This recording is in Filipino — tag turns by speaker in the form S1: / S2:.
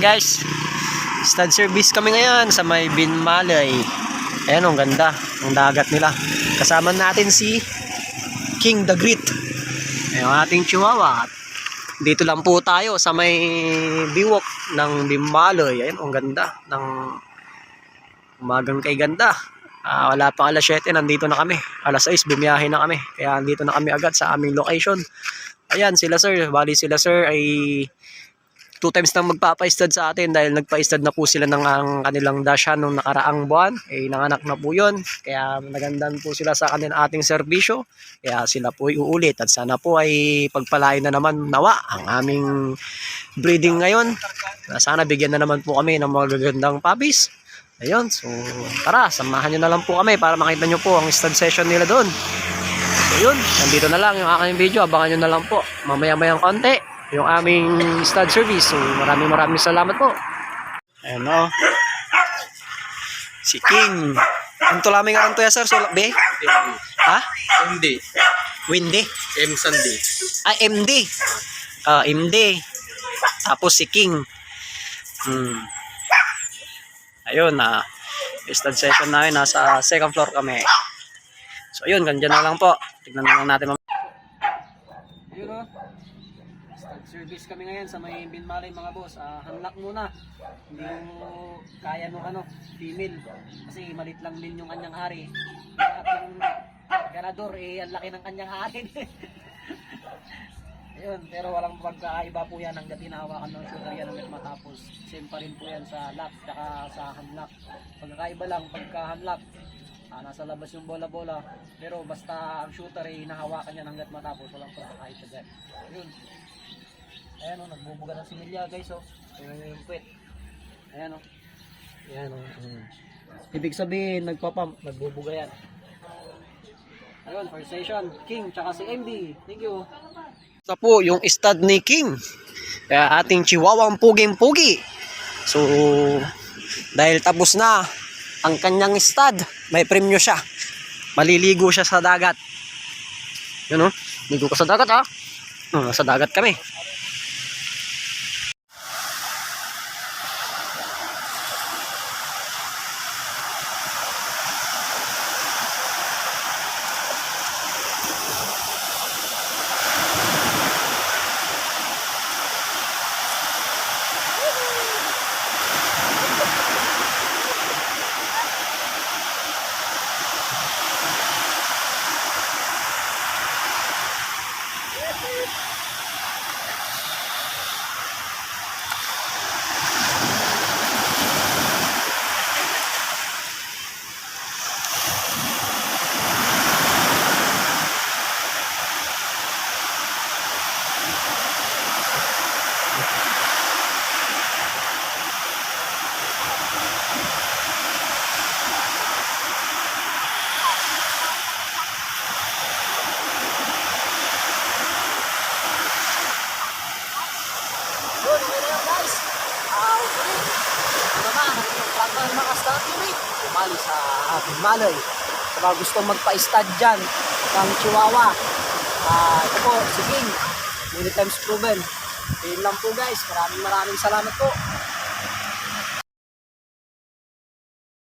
S1: guys, stud service kami ngayon sa may Binmalay. Ayan, ang ganda ng dagat nila. Kasama natin si King the Great. Ayan ang ating chihuahua. Dito lang po tayo sa may biwok ng Binmalay. Ayan, ang ganda ng umagang kay ganda. Ah, wala pang alas 7, nandito na kami. Alas 6, bumiyahe na kami. Kaya nandito na kami agad sa aming location. Ayan, sila sir. Bali sila sir ay two times nang magpapa-stud sa atin dahil nagpa-stud na po sila ng ang kanilang dashan nung nakaraang buwan. Eh, nanganak na po yun. Kaya nagandaan po sila sa kanilang ating serbisyo. Kaya sila po ay uulit at sana po ay pagpalain na naman nawa ang aming breeding ngayon. Na Sana bigyan na naman po kami ng magagandang puppies. Ayun, so tara, samahan nyo na lang po kami para makita nyo po ang stud session nila doon. So yun, nandito na lang yung aking video. Abangan nyo na lang po. Mamaya-mayang konti yung aming stud service. So maraming maraming salamat po. Ayan o. Si King. Ang tulaming aran to ya sir, so be? Ha?
S2: MD.
S1: Windy?
S2: M Sunday.
S1: Ah, MD. Ah, MD. Tapos si King. Hmm. Ayun na. stud session namin. Nasa second floor kami. So ayun, ganyan na lang po. Tignan na lang natin. Ayun o. Stud service kami ngayon sa may Binmalay mga boss. Ah, hanlak muna. Hindi mo kaya nung ano, female. Kasi malit lang din yung kanyang hari. At yung ganador, eh, ang laki ng kanyang hari. Ayun, pero walang pagkaiba po yan hanggat hinahawakan ng shooter yan hanggat matapos. Same pa rin po yan sa lock tsaka sa handlock. Pagkakaiba lang pagka handlock, ah, nasa labas yung bola-bola. Pero basta ang shooter ay hinahawakan yan hanggat matapos. Walang pagkakaiba dyan. Ayun. Ayan o, nagbubuga ng similya guys o. Ayan yung puwet. Ayan o. Ayan o. Mm. Ibig sabihin, nagpapump, nagbubuga yan. Ayun, first station, King, tsaka si MD. Thank you. Ito po yung stud ni King. Kaya ating chihuahuang puging-pugi. So, dahil tapos na ang kanyang stud, may premyo siya. Maliligo siya sa dagat. Yun o, ligo ka sa dagat ha. Oh, sa dagat kami. Yun, okay na yun guys. Ah, okay. Ito naman, ang inyong Franklin ng mga Star TV. Umali sa ating malay. Sa mga gustong magpa-stud dyan ng Chihuahua. Ah, ito po, si King. Many times proven. Yun lang po guys. Maraming maraming salamat po.